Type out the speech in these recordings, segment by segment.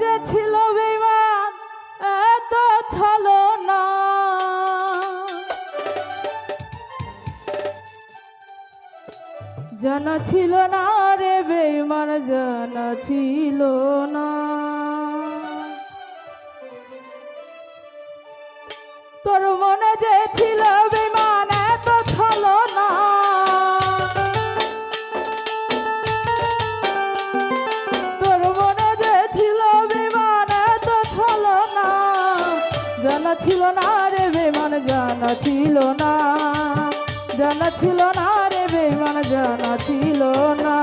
যে ছিল বিমান এত ছলো না। জানা ছিল না রে বেমান জানা ছিল না। ছিল না রে বেমান জানা ছিল না। জানা ছিল না রে বেমান জানা ছিল না।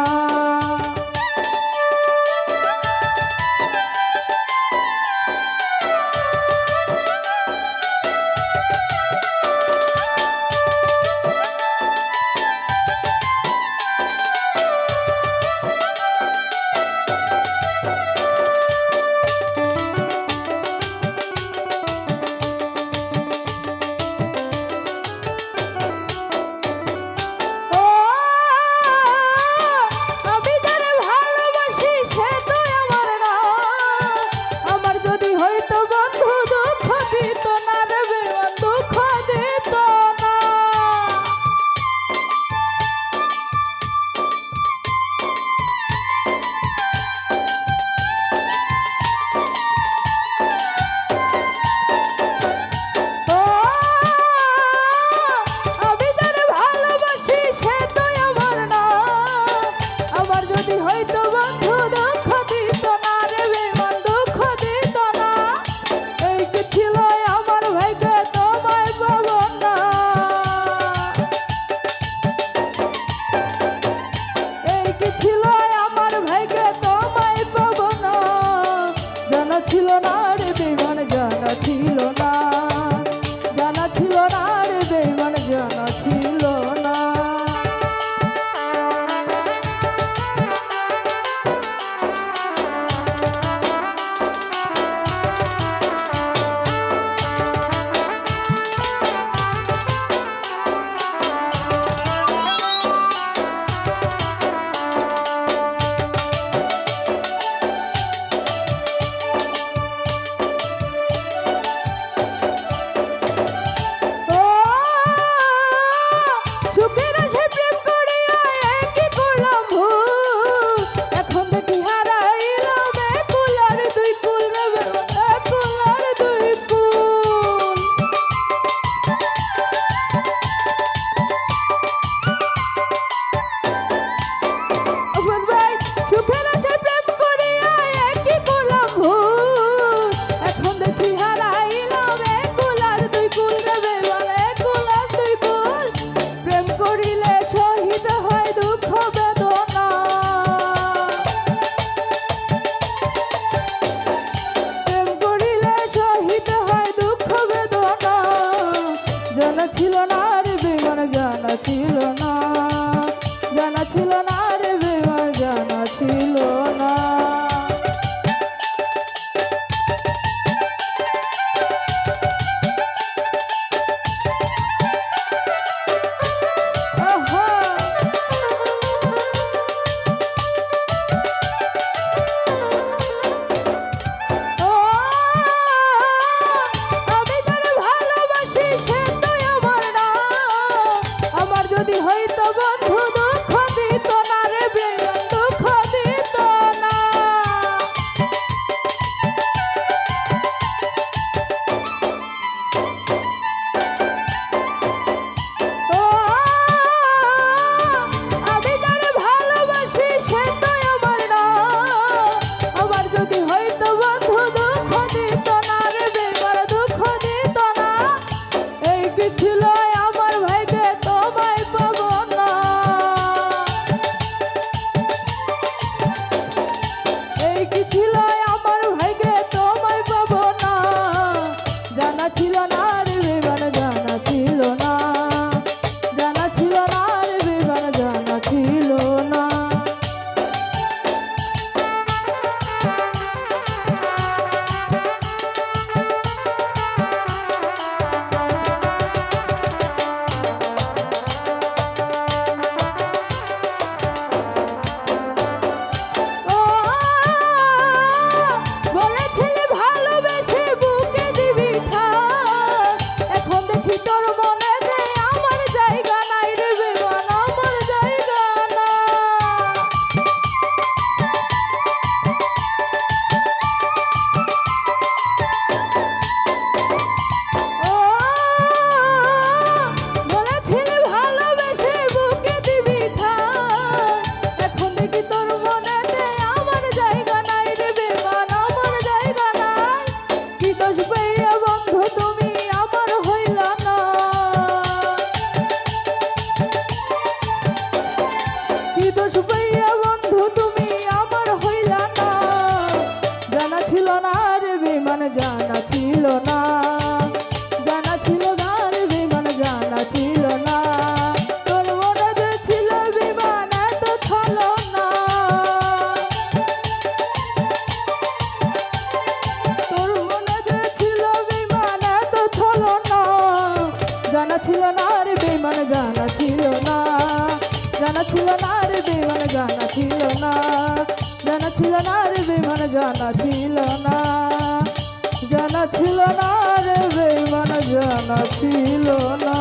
জানা ছিল না রে বেমান জানা ছিল না। জানা ছিল না রে বেমান জানা ছিল না।